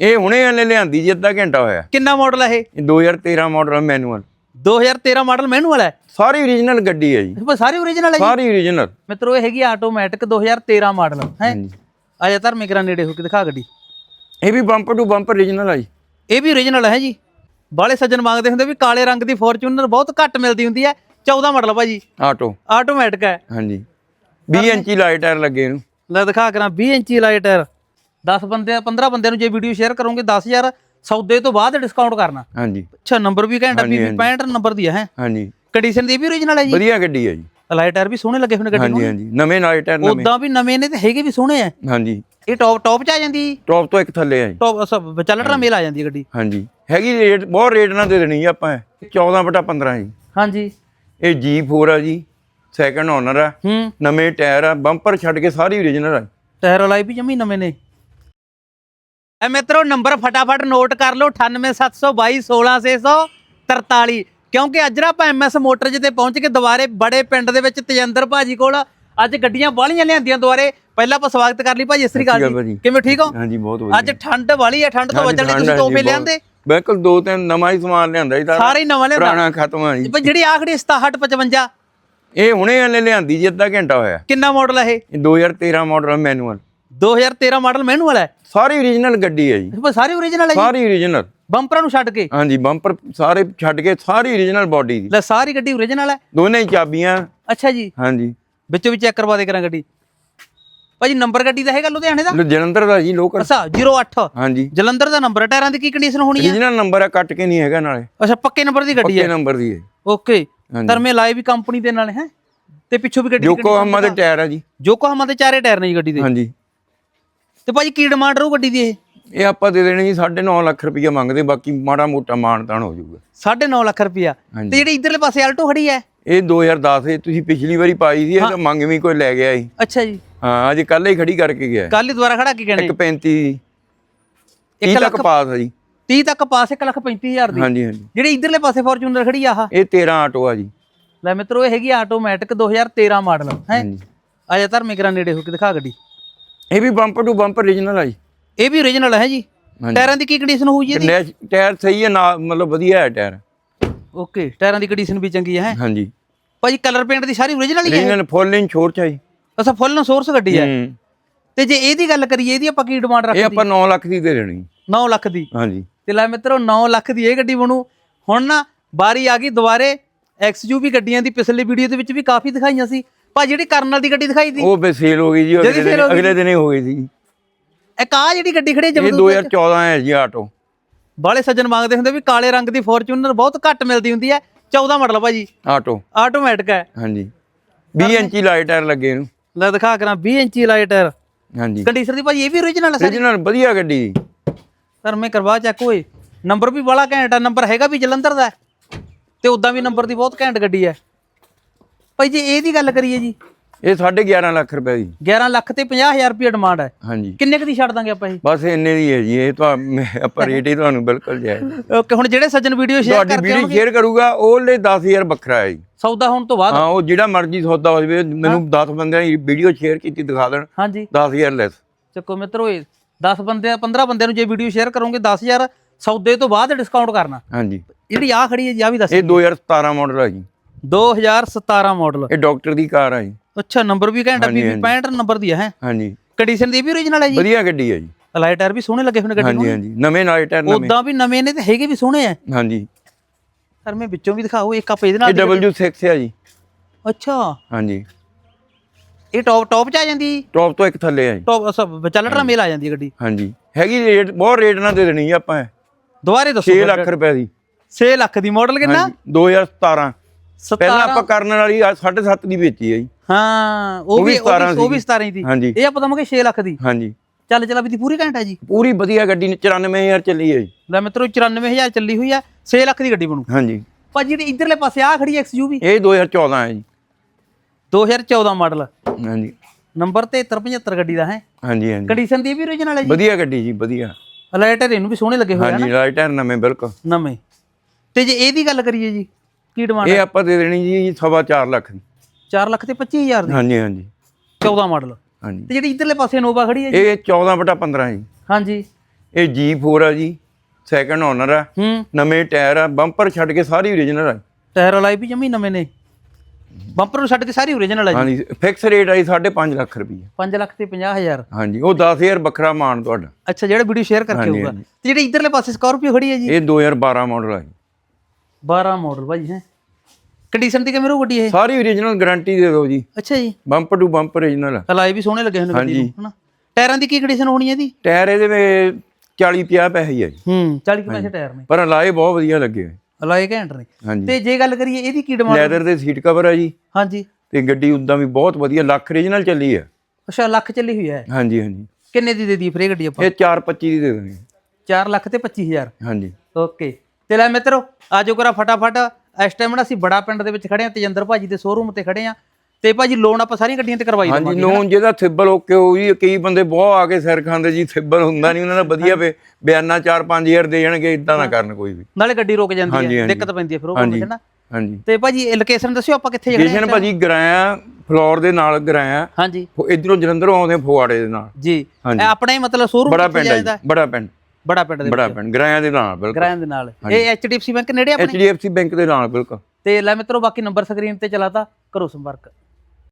ਇਹ ਹੁਣੇ ਹਲੇ ਲਿਆਂਦੀ ਜੀ ਅੱਧਾ ਘੰਟਾ ਹੋਇਆ। ਕਿੰਨਾ ਮਾਡਲ ਹੈ ਇਹ? ਇਹ 2013 ਮਾਡਲ ਮੈਨੂਅਲ 2013 ਮਾਡਲ ਮੈਨੂਅਲ ਹੈ ਸਾਰੀ ਓਰੀਜਨਲ ਗੱਡੀ ਹੈ ਜੀ। ਬਸ ਸਾਰੀ ਓਰੀਜਨਲ ਹੈ ਜੀ। ਸਾਰੀ ਓਰੀਜਨਲ ਮਿੱਤਰੋ ਇਹ ਹੈਗੀ ਆਟੋਮੈਟਿਕ 2013 ਮਾਡਲ ਹੈ? ਆਜਾ ਧਰ ਮੇਕਰਾ ਨੇੜੇ ਹੋ ਕੇ ਦਿਖਾ ਗੱਡੀ। ਇਹ ਵੀ ਬੰਪਰ ਟੂ ਬੰਪਰ ਓਰੀਜਨਲ ਆ ਜੀ। ਇਹ ਵੀ ਓਰੀਜਨਲ ਹੈ ਜੀ? ਬਾਲੇ ਸੱਜਣ ਮੰਗਦੇ ਹੁੰਦੇ ਵੀ ਕਾਲੇ ਰੰਗ ਦੀ ਫੋਰਚੂਨਰ ਬਹੁਤ ਘੱਟ ਮਿਲਦੀ ਹੁੰਦੀ ਹੈ 14 ਮਾਡਲ ਭਾਜੀ। ਆਟੋ ਆਟੋਮੈਟਿਕ ਹੈ ਹਾਂਜੀ। 20 ਇੰਚੀ ਲਾਈਟ ਟਾਇਰ ਲੱਗੇ ਇਹਨੂੰ। ਲੈ ਦਿਖਾ ਕਰਾਂ 20 ਇੰਚੀ ਲਾਈਟ 10 ਬੰਦੇ 15 ਬੰਦਿਆਂ ਨੂੰ ਜੇ ਵੀਡੀਓ ਸ਼ੇਅਰ ਕਰੋਗੇ 10000 ਸੌਦੇ ਤੋਂ ਬਾਅਦ ਡਿਸਕਾਊਂਟ ਕਰਨਾ। ਹਾਂਜੀ। ਅੱਛਾ ਨੰਬਰ ਵੀ ਘੰਟਾ ਵੀ 65 ਨੰਬਰ ਦੀ ਹੈ? ਹਾਂਜੀ। ਕੰਡੀਸ਼ਨ ਦੀ ਵੀ ਓਰੀਜਨਲ ਹੈ ਜੀ? ਵਧੀਆ ਗੱਡੀ ਹੈ ਜੀ। ਲਾਈਟ ਟਾਇਰ ਵੀ ਸੋਹਣੇ ਲੱਗੇ ਹੋਣੇ ਗੱਡੀ ਹਾਂਜੀ ਹਾਂਜੀ। ਨਵੇਂ ਲਾਈਟ ਟਾਇਰ ਨੂੰ ਨਵੇਂ। ਉਦਾਂ ਵੀ ਨਵੇਂ ਨੇ ਤੇ ਹੈਗੇ ਵੀ ਸੋਹਣੇ ਆ। ਹਾਂਜੀ। ਇਹ ਟੌਪ ਟੌਪ ਚ ਆ ਜਾਂਦੀ? ਟੌਪ ਤੋਂ ਇੱਕ ਥੱਲੇ ਆ ਜੀ। ਟੌਪ ਸਭ ਚੱਲਟਰਾ ਮੇਲ ਆ ਜਾਂਦੀ ਹੈ ਗੱਡੀ। ਹਾਂਜੀ। ਹੈਗੀ ਰੇਟ ਬਹੁਤ ਰੇਟ ਨਾਲ ਦੇ ਦੇਣੀ ਆਪਾਂ। ਇਹ। 14 ਬਟਾ 15 ਜੀ। ਹਾਂਜੀ। ਇਹ G4 ਆ ਜੀ। ਸੈਕੰਡ ਓਨਰ ਆ। ਨਵੇਂ ਟਾਇਰ ਆ। ਬੰਪਰ ਛੱਡ ਕੇ ਸਾਰੀ ਓਰੀਜਨਲ ਆ। ਟਾਇਰ ਵਾਲਾ ਵੀ ਜਮੀ ਨਵੇਂ ਨੇ। ਐ ਮਿੱਤਰੋ ਨੰਬਰ ਫਟਾਫਟ ਨੋਟ ਕਰ ਲਓ 9872216643 ਕਿਉਂਕਿ ਅੱਜ ਨਾ ਆਪਾਂ ਐਮਐਸ ਮੋਟਰਜ ਤੇ ਪਹੁੰਚ ਕੇ ਦੁਬਾਰੇ ਬੜੇ ਪਿੰਡ ਦੇ ਵਿੱਚ ਤਜਿੰਦਰ ਭਾਜੀ ਕੋਲ ਅੱਜ ਗੱਡੀਆਂ ਬਾਹਲੀਆਂ ਲਿਆਂਦੀਆਂ ਦੁਬਾਰੇ। ਪਹਿਲਾਂ ਆਪਾਂ ਸਵਾਗਤ ਕਰ ਲਈ ਭਾਜੀ ਸ੍ਰੀ ਅਕਾਲ ਜੀ। ਕਿਵੇਂ ਠੀਕ ਹੋ? ਹਾਂਜੀ ਬਹੁਤ ਵਧੀਆ। ਅੱਜ ਠੰਡ ਵਾਲੀ ਹੈ ਠੰਡ ਤੋਂ ਬਚਣ ਲਈ ਤੁਸੀਂ ਤੋਹਫੇ ਲਿਆਂਦੇ। ਬਿਲਕੁਲ ਦੋ ਤਿੰਨ ਨਵਾਂ ਹੀ ਸਮਾਨ ਲਿਆਂਦਾ ਜੀ ਸਾਰਾ। ਨਵਾਂ ਲਿਆਂਦਾ? ਪੁਰਾਣਾ ਖਤਮ ਆ ਜੀ। ਪਰ ਜਿਹੜੀ ਆਖੜੀ 6755 ਇਹ ਹੁਣੇ ਹਲੇ ਲਿਆਂਦੀ ਜੀ ਅੱਧਾ ਘੰਟਾ ਹੋਇਆ। ਕਿੰਨਾ ਮਾਡਲ ਹੈ ਇਹ? 2013 ਮਾਡਲ ਮੈਨੂਅਲ 2013 ਮਾਡਲ ਮੈਨੂਅਲ ਹੈ। ਸਾਰੀ ਓਰੀਜਨਲ ਗੱਡੀ ਹੈ ਜੀ। ਬਸ ਸਾਰੀ ਓਰੀਜਨਲ ਹੈ ਜੀ। ਸਾਰੀ ਓਰੀਜਨਲ ਬੰਪਰਾਂ ਨੂੰ ਛੱਡ ਕੇ। ਹਾਂਜੀ ਬੰਪਰ ਸਾਰੇ ਛੱਡ ਕੇ ਸਾਰੀ ਓਰੀਜਨਲ ਬਾਡੀ ਦੀ। ਲੈ ਸਾਰੀ ਗੱਡੀ ਓਰੀਜਨਲ ਹੈ। ਦੋਨੇ ਹੀ ਚਾਬੀਆਂ। ਅੱਛਾ ਜੀ। ਹਾਂਜੀ। ਵਿੱਚੋਂ ਵੀ ਚੈੱਕ ਕਰਵਾ ਦੇ ਕਰਾਂ ਗੱਡੀ। ਭਾਜੀ ਨੰਬਰ ਗੱਡੀ ਦਾ ਹੈਗਾ ਲੁਧਿਆਣੇ ਦਾ? ਜਲੰਧਰ ਦਾ ਜੀ ਲੋਕਲ ਅੱਛਾ 08 ਹਾਂਜੀ। ਜਲੰਧਰ ਦਾ ਨੰਬਰ ਹੈ ਟਾਇਰਾਂ ਦੀ ਕੀ ਕੰਡੀਸ਼ਨ ਹੋਣੀ ਹੈ? ਓਰੀਜਨਲ ਨੰਬਰ ਆ ਕੱਟ ਕੇ ਨਹੀਂ ਹੈਗਾ ਨਾਲੇ। ਅੱਛਾ ਪੱਕੇ ਨੰਬਰ ਦੀ ਗੱਡੀ ਪੱਕੇ ਹੈ ਨੰਬਰ ਦੀ ਹੈ। ਓਕੇ। ਧਰਮੇ ਲਾਏ ਵੀ ਕੰਪਨੀ ਦੇ ਨਾਲ ਹੈ? ਤੇ ਪਿੱਛੋਂ ਵੀ ਗੱਡੀ ਜੋਕੋ ਹਮਾ ਦੇ ਟਾਇਰ ਆ ਜੀ। ਜੋਕੋ ਹਮਾ ਦੇ ਚਾਰੇ ਟਾਇਰ ਨੇ ਜੀ ਗੱਡੀ ਦੇ। ਹਾਂਜੀ। ਤੇ ਭਾਜੀ ਕੀ ਡਿਮਾਂਡ ਰਹੂ ਗੱਡੀ ਦੀ ਇਹ? ਇਹ ਆਪਾਂ ਦੇ ਦੇਣੇ ਜੀ 9.5 ਲੱਖ ਰੁਪਈਆ ਮੰਗਦੇ ਬਾਕੀ ਮਾੜਾ ਮੋਟਾ ਮਾਨਤਾਨ ਹੋ ਜਾਊਗਾ। 9.5 ਲੱਖ ਹਾਂਜੀ। ਤੇ ਜਿਹੜੀ ਇਧਰਲੇ ਪਾਸੇ ਆਲਟੋ ਖੜੀ ਹੈ? ਇਹ 2010 ਇਹ ਤੁਸੀਂ ਪਿਛਲੀ ਵਾਰੀ ਪਾਈ ਸੀ ਇਹ ਤਾਂ ਮੰਗ ਵੀ ਕੋਈ ਲੈ ਗਿਆ ਸੀ। ਅੱਛਾ ਜੀ। ਹਾਂ ਅੱਜ ਕੱਲ ਹੀ ਖੜੀ ਕਰਕੇ ਗਿਆ। ਕੱਲ ਹੀ ਦੁਬਾਰਾ ਖੜਾ ਕੀ ਕਹਿੰਦੇ 135 ਇੱਕ 30 ਲੱਖ ਪਾਸ ਆ ਜੀ। 30 ਤੱਕ ਪਾਸ 1 ਲੱਖ 35000 ਦੀ। ਹਾਂਜੀ ਹਾਂਜੀ। ਜਿਹੜੀ ਇਧਰਲੇ ਪਾਸੇ ਫੋਰਚੂਨਰ ਖੜੀ ਆ ਆਹ? ਇਹ 13 ਆਟੋ ਆ ਜੀ। ਲੈ ਮਿੱਤਰੋ ਇਹ ਹੈਗੀ ਆਟੋਮੈਟਿਕ 2013 ਮਾਡਲ ਹੈ? ਹਾਂਜੀ। ਆਜਾ ਧਰ ਮੇਕਰਾ ਨੇੜੇ ਹੋ ਕੇ ਦਿਖਾ ਗੱਡੀ। ਇਹ ਵੀ ਬੰਪਰ ਟੂ ਬੰਪਰ ਓਰੀਜਨਲ ਆ ਜੀ। ਇਹ ਵੀ ਓਰੀਜਨਲ ਹੈ ਜੀ? ਹਾਂਜੀ। ਟਾਇਰਾਂ ਦੀ ਕੀ ਕੰਡੀਸ਼ਨ ਹੋਊ ਜੀ ਇਹਦੀ? ਟਾਇਰ- ਟਾਇਰ ਸਹੀ ਹੈ ਨਾ ਮਤਲਬ ਵਧੀਆ ਹੈ ਟਾਇਰ। ਓਕੇ ਟਾਇਰਾਂ ਦੀ ਕੰਡੀਸ਼ਨ ਵੀ ਚੰਗੀ ਹੈ? ਹਾਂਜੀ। ਭਾਜੀ ਕਲਰ ਪੇਂਟ ਦੀ ਸਾਰੀ ਓਰੀਜਨਲ ਹੀ ਹੈ ਓਰੀਜਨਲ ਫੁੱਲ ਇਨ ਛੋੜ ਚਾਹੀ ਅੱਛਾ ਫੁੱਲ ਸੋਰਸ ਗੱਡੀ ਹੈ ਹੂੰ। ਤੇ ਜੇ ਇਹਦੀ ਗੱਲ ਕਰੀਏ ਇਹਦੀ ਆਪਾਂ ਕੀ ਡਿਮਾਂਡ ਇਹ ਰੱਖਦੇ? ਆਪਾਂ 9 ਲੱਖ ਦੀ ਦੇ ਦੇਣੀ। 9 ਲੱਖ ਦੀ। ਹਾਂਜੀ। ਤੇ ਲੈ ਮਿੱਤਰੋ 9 ਲੱਖ ਦੀ ਇਹ ਗੱਡੀ ਬਣੂ। ਹੁਣ ਨਾ ਬਾਰੀ ਆ ਗਈ ਦੁਬਾਰੇ ਐਕਸਯੂਵੀ ਗੱਡੀਆਂ ਦੀ ਪਿਛਲੀ ਵੀਡੀਓ ਦੇ ਵਿੱਚ ਵੀ ਕਾਫੀ ਦਿਖਾਈਆਂ ਸੀ। ਭਾਜੀ ਜਿਹੜੀ ਕਰਨਲ ਦੀ ਗੱਡੀ ਦਿਖਾਈ ਸੀ? ਉਹ ਬੇ ਸੇਲ ਹੋ ਗਈ ਜੀ ਅਗਲੇ ਦਿਨ ਹੋ ਗਈ? ਅਗਲੇ ਦਿਨ ਹੀ ਹੋ ਗਈ ਸੀ। ਇੱਕ ਆ ਜਿਹੜੀ ਗੱਡੀ ਖੜੀ ਹੈ ਇਹ ਜਮਦੂਤ 2014 ਹੈ ਜੀ ਆਟੋ। ਬਾਲੇ ਸੱਜਣ ਮੰਗਦੇ ਹੁੰਦੇ ਵੀ ਕਾਲੇ ਰੰਗ ਦੀ ਫੋਰਚੂਨਰ ਬਹੁਤ ਘੱਟ ਮਿਲਦੀ ਹੁੰਦੀ ਹੈ। 14 ਮਾਡਲ ਭਾਜੀ ਆਟੋ। ਆਟੋਮੈਟਿਕ ਹੈ। ਹਾਂਜੀ। 20 ਇੰਚੀ ਲਾਈਟ ਟਾਇਰ ਲੱਗੇ ਇਹਨੂੰ। ਲੈ ਦਿਖਾ ਕਰਾਂ 20 ਇੰਚੀ ਲਾਈਟ ਟਾਇਰ ਹਾਂਜੀ। ਕੰਡੀਸ਼ਨ ਦੀ ਭਾਜੀ ਇਹ ਵੀ ਓਰੀਜਨਲ ਹੈ ਸਾਰੀ? ਓਰੀਜਨਲ ਵਧੀਆ ਗੱਡੀ। ਜੀ। ਸਰ ਮੈਂ ਕਰਵਾ ਚੈੱਕ ਹੋਏ ਨੰਬਰ ਵੀ ਬੜਾ ਘੈਂਟ ਆ ਨੰਬਰ ਹੈਗਾ ਵੀ ਜਲੰਧਰ ਦਾ। ਤੇ ਉਦਾਂ ਵੀ ਨੰਬਰ ਦੀ ਬਹੁਤ ਘੈਂਟ ਗੱਡੀ ਹੈ। ਭਾਈ ਜੇ ਇਹਦੀ ਗੱਲ ਕਰੀਏ ਜੀ। ਇਹ 11.5 ਲੱਖ ਰੁਪਏ ਦੀ 11 ਲੱਖ ਤੇ 50000 ਰੁਪਏ ਡਿਮਾਂਡ ਹੈ। ਹਾਂਜੀ। ਕਿੰਨੇ ਕੁ ਦੀ ਛੱਡ ਦਾਂਗੇ ਆਪਾਂ ਇਹ ਬਸ ਇੰਨੇ ਦੀ ਹੈ ਜੀ ਇਹ ਤਾਂ ਮੈਂ- ਆਪਾਂ ਰੇਟ ਹੀ ਤੁਹਾਨੂੰ ਬਿਲਕੁਲ ਜਾਇਜ਼ ਓਕੇ ਹੁਣ ਜਿਹੜੇ ਸੱਜਣ ਵੀਡੀਓ ਸ਼ੇਅਰ ਤੁਹਾਡੀ ਕਰਕੇ ਵੀਡੀਓ ਆਉਣਗੇ ਸ਼ੇਅਰ ਕਰੂਗਾ ਉਹ ਲਈ 10000 ਵੱਖਰਾ ਹੈ ਜੀ। ਸੌਦਾ ਹੋਣ ਤੋਂ ਬਾਅਦ? ਹਾਂ ਉਹ ਜਿਹੜਾ ਮਰਜ਼ੀ ਸੌਦਾ ਹੋ ਜਾਵੇ ਮੈਨੂੰ 10 ਬੰਦਿਆਂ ਦੀ ਵੀਡੀਓ ਸ਼ੇਅਰ ਕੀਤੀ ਦਿਖਾ ਦੇਣ। ਹਾਂਜੀ। 10000 ਲੈਸ ਚੱਕੋ ਮਿੱਤਰੋ ਇਹ 10 ਬੰਦੇ 15 ਬੰਦਿਆਂ ਨੂੰ ਜੇ ਵੀਡੀਓ ਸ਼ੇਅਰ ਕਰੋਗੇ 10000 ਸੌਦੇ ਤੋਂ ਬਾਅਦ ਡਿਸਕਾਊਂਟ ਕਰਨਾ। ਹਾਂਜੀ। ਜਿਹੜੀ ਆ ਖੜੀ ਹੈ ਜੀ ਆ ਵੀ ਦੱਸ ਇਹ 2017 ਮਾਡਲ ਹੈ ਜੀ। 2017 ਮਾਡਲ ਇਹ ਡਾਕਟਰ ਦੀ ਕਾਰ ਹੈ ਜੀ। ਅੱਛਾ ਨੰਬਰ ਵੀ ਘੰਟਾ ਹਾਂਜੀ, ਵੀ 65 ਨੰਬਰ ਦੀ ਹੈ? ਹਾਂਜੀ। ਕੰਡੀਸ਼ਨ ਦੀ ਇਹ ਵੀ ਓਰੀਜਨਲ ਹੈ ਜੀ? ਵਧੀਆ ਗੱਡੀ ਹੈ ਜੀ। ਲਾਈਟ ਟਾਇਰ ਵੀ ਸੋਹਣੇ ਲੱਗੇ ਨੇ ਗੱਡੀ ਹਾਂਜੀ ਹਾਂਜੀ। ਨਵੇਂ ਲਾਈਟ ਟਾਇਰ ਨਵੇਂ। ਉਦਾਂ ਵੀ ਨਵੇਂ ਨੇ ਤੇ ਹੈਗੇ ਵੀ ਸੋਹਣੇ ਆ। ਹਾਂਜੀ। ਸਰ ਮੈਂ ਵਿੱਚੋਂ ਵੀ ਦਿਖਾਓ ਇੱਕ ਆਪ ਇਹਦੇ ਨਾਲ ਇਹ ਦੀ- W6 ਹੈ ਜੀ। ਅੱਛਾ। ਹਾਂਜੀ। ਇਹ ਟੌਪ ਟੌਪ ਚ ਆ ਜਾਂਦੀ? ਟੌਪ ਤੋਂ ਇੱਕ ਥੱਲੇ ਹੈ ਜੀ। ਟੌਪ ਸਭ ਚੱਲਟਰਾ ਮੇਲ ਆ ਜਾਂਦੀ ਹੈ ਗੱਡੀ। ਹਾਂਜੀ। ਹੈਗੀ ਰੇਟ ਬਹੁਤ ਰੇਟ ਨਾਲ ਦੇ ਦੇਣੀ ਜੀ ਆਪਾਂ। ਦੁਬਾਰੇ ਦੱਸੋ 6 ਲੱਖ ਰੁਪਏ ਦੀ। 6 ਲੱਖ ਦੀ ਮਾਡਲ ਕਿੰਨਾ? ਹਾਂਜੀ 2017 ਪਹਿਲਾਂ 17 ਆਪਾਂ ਕਰਨ ਵਾਲੀ 7.5 ਦੀ ਵੇਚੀ ਹੈ ਜੀ। ਹਾਂ ਉਹ ਵੀ ਉਹ ਵੀ ਉਹ ਵੀ 17 ਦੀ। ਇਹ ਆਪਾਂ ਦਵਾਂਗੇ 6 ਲੱਖ ਦੀ। ਹਾਂਜੀ। ਚੱਲ ਚਲਾ ਵੀ ਦੀ ਪੂਰੀ ਘੰਟਾ ਜੀ। ਪੂਰੀ ਵਧੀਆ ਗੱਡੀ ਨੇ 94000 ਚੱਲੀ ਹੈ ਜੀ। ਲੈ ਮਿੱਤਰੋ 94000 ਚੱਲੀ ਹੋਈ ਆ 6 ਲੱਖ ਦੀ ਗੱਡੀ ਬਣੂ। ਹਾਂਜੀ। ਭਾਜੀ ਜਿਹੜੀ ਇਧਰਲੇ ਪਾਸੇ ਆ ਖੜੀ ਐਕਸਯੂਵੀ ਇਹ 2014 ਹੈ ਜੀ। 2014 ਮਾਡਲ। ਹਾਂਜੀ। ਨੰਬਰ 7375 ਗੱਡੀ ਦਾ ਹੈ? ਹਾਂਜੀ ਹਾਂਜੀ। ਕੰਡੀਸ਼ਨ ਦੀ ਵੀ ਓਰੀਜਨਲ ਹੈ ਜੀ? ਵਧੀਆ ਗੱਡੀ ਜੀ ਵਧੀਆ। ਲਾਈਟਰ ਇਹਨੂੰ ਵੀ ਸੋਹਣੇ ਲੱਗੇ ਹੋਏ ਆ ਹਾਂਜੀ ਰਾਈਟਰ ਨਵੇਂ ਬਿਲਕੁਲ। ਨਵੇਂ। ਤੇ ਜੇ ਇਹਦੀ ਗੱਲ ਕਰੀਏ ਜੀ ਕੀ ਡਿਮਾਂਡ ਇਹ ਆਪਾਂ ਦੇ ਦੇਣੀ ਜੀ ਸਵਾ ਚਾਰ ਲੱਖ ਦੀ। 4 ਲੱਖ ਤੇ 25000 ਦੀ? ਹਾਂਜੀ ਹਾਂਜੀ। 14 ਮਾਡਲ ਹਾਂਜੀ। ਤੇ ਜਿਹੜੀ ਇਧਰਲੇ ਪਾਸੇ ਨੋਵਾ ਖੜੀ ਹੈ ਜੀ? ਇਹ 14 ਬਟਾ 15 ਜੀ। ਹਾਂਜੀ। ਇਹ G4 ਆ ਜੀ ਸੈਕੰਡ ਓਨਰ ਆ। ਨਵੇਂ ਟਾਇਰ ਆ ਬੰਪਰ ਛੱਡ ਕੇ ਸਾਰੀ ਓਰੀਜਨਲ ਆ। ਟਾਇਰ ਵਾਲਾ ਵੀ ਜਮੀ ਨਵੇਂ ਨੇ। ਬੰਪਰ ਨੂੰ ਛੱਡ ਕੇ ਸਾਰੀ ਓਰੀਜਨਲ ਹੈ ਜੀ। ਹਾਂਜੀ ਫਿਕਸ ਰੇਟ ਆਈ 5.5 ਲੱਖ ਰੁਪਏ 5 ਲੱਖ ਤੇ 50000 ਹਾਂਜੀ ਉਹ 10000 ਵੱਖਰਾ ਮਾਨ ਤੁਹਾਡਾ। ਅੱਛਾ ਜਿਹੜਾ ਵੀਡੀਓ ਸ਼ੇਅਰ ਕਰਕੇ ਹੋਊਗਾ। ਤੇ ਜਿਹੜੇ ਇਧਰਲੇ ਪਾਸੇ ਸਕਾਰਪੀਓ ਖੜੀ ਹੈ ਜੀ? ਇਹ 2012 ਮਾਡਲ ਆ ਜੀ। 12 ਮਾਡਲ ਭਾਈ ਹੈ? ਕੰਡੀਸ਼ਨ ਦੀ ਕਿਵੇਂ ਰਹੂ ਗੱਡੀ ਇਹ? ਸਾਰੀ ਓਰੀਜਨਲ ਗਾਰੰਟੀ ਦੇ ਦਿਓ ਜੀ। ਅੱਛਾ ਜੀ। Bumper to bumper original alloy ਵੀ ਸੋਹਣੇ ਲੱਗੇ ਨੇ ਗੱਡੀ ਨੂੰ। ਹਨਾ? ਟਾਇਰਾਂ ਦੀ ਕੀ ਕੰਡੀਸ਼ਨ ਹੋਣੀ ਹੈ ਇਹਦੀ? ਟਾਇਰ ਇਹਦੇ ਵਿੱਚ 40 50 ਪੈਸੇ ਹੀ ਆ ਜੀ। ਹੂੰ 40 ਕੁ ਪੈਸੇ ਟਾਇਰ ਨੇ। ਪਰ ਅਲਾਏ ਬਹੁਤ ਵਧੀਆ ਲੱਗੇ ਹੋਏ। ਅਲਾਈ ਘੈਂਟ ਨੇ। ਤੇ ਜੇ ਗੱਲ ਕਰੀਏ ਇਹਦੀ ਕੀ ਡਿਮਾਂਡ ਲੈਦਰ ਦੇ ਸੀਟ ਕਵਰ ਆ ਜੀ। ਹਾਂਜੀ। ਤੇ ਗੱਡੀ ਉਦਾਂ ਵੀ ਬਹੁਤ ਵਧੀਆ ਲੱਖ ਓਰੀਜਨਲ ਚੱਲੀ ਆ। ਅੱਛਾ ਲੱਖ ਚੱਲੀ ਹੋਈ ਹੈ ਹਾਂਜੀ ਹਾਂਜੀ। ਕਿੰਨੇ ਦੀ ਦੇ ਦੀ ਫਰੇ ਗੱਡੀ ਆਪਾਂ? ਇਹ 425 ਦੀ ਦੇ ਦੇਣੀ 4 ਲੱਖ ਤੇ 25000 ਹਾਂਜੀ। ਓਕੇ। ਤੇ ਲੈ ਮਿੱਤਰੋ ਆਜੋ ਕਰਾ ਫਟਾਫਟ ਇਸ ਟਾਈਮ ਨਾ ਅਸੀਂ ਬੜਾ ਪਿੰਡ ਦੇ ਵਿੱਚ ਖੜੇ ਆ ਤੇਜਿੰਦਰ ਭਾਜੀ ਦੇ ਸ਼ੋਰੂਮ ਤੇ ਖੜੇ ਆ ਤੇ ਭਾਜੀ ਲੋਨ ਆਪਾਂ ਸਾਰੀਆਂ ਗੱਡੀਆਂ ਤੇ ਕਰਵਾਈ ਹਾਂਜੀ ਦਵਾਂਗੇ ਲੋਨ ਜਿਹਦਾ ਸਿਬਲ ਓਕੇ ਹੋ ਜੀ ਕਈ ਬੰਦੇ ਬਹੁਤ ਆ ਕੇ ਸਿਰ ਖਾਂਦੇ ਜੀ ਸਿਬਲ ਹੁੰਦਾ ਨਹੀਂ ਉਹਨਾਂ ਦਾ ਵਧੀਆ ਵੇ ਬਿਆਨਾ 4-5000 ਦੇ ਜਾਣਗੇ ਇਦਾਂ ਨਾ ਕਰਨ ਕੋਈ ਵੀ। ਨਾਲੇ ਗੱਡੀ ਰੁਕ ਜਾਂਦੀ ਹਾਂਜੀ, ਹੈ ਹਾਂਜੀ। ਦਿੱਕਤ ਪੈਂਦੀ ਹੈ ਫਿਰ ਉਹ ਹਾਂਜੀ ਬੰਦੇ ਨਾ ਹਾਂਜੀ। ਤੇ ਭਾਜੀ ਇਹ ਲੋਕੇਸ਼ਨ ਦੱਸਿਓ ਆਪਾਂ ਕਿੱਥੇ ਜਾਣਾ ਜੇਸ਼ਨ ਭਾਜੀ ਗਰਾਇਆ ਫਲੋਰ ਦੇ ਨਾਲ ਗਰਾਇਆ ਹਾਂਜੀ। ਇਧਰੋਂ ਜਲੰਧਰੋਂ ਆਉਂਦੇ ਫੁਆੜੇ ਦੇ ਨਾਲ। ਜੀ। ਹਾਂਜੀ। ਆਪਣਾ ਹੀ ਮਤਲਬ ਸ਼ੋਰੂਮ ਬੜਾ ਪਿੰਡ ਹੈ ਬੜਾ ਪਿੰਡ। ਬੜਾ ਪਿੰਡ ਦੇ ਬੜਾ ਪਿੰਡ ਗਰਾਇਆ ਦੇ ਨਾਲ ਬਿਲਕੁਲ। ਗ੍ਰਾਂ ਦੇ ਨਾਲ। ਇਹ HDFC ਬੈਂਕ ਨੇੜੇ ਆਪਣੇ? HDFC ਬੈਂਕ ਦੇ ਨਾਲ ਬਿਲਕੁਲ। ਤੇ ਲੈ ਮਿੱਤਰੋ ਬਾਕੀ ਨੰਬਰ ਸਕਰੀਨ ਤੇ ਚਲਾਤਾ ਕਰੋ ਸੰਪਰਕ।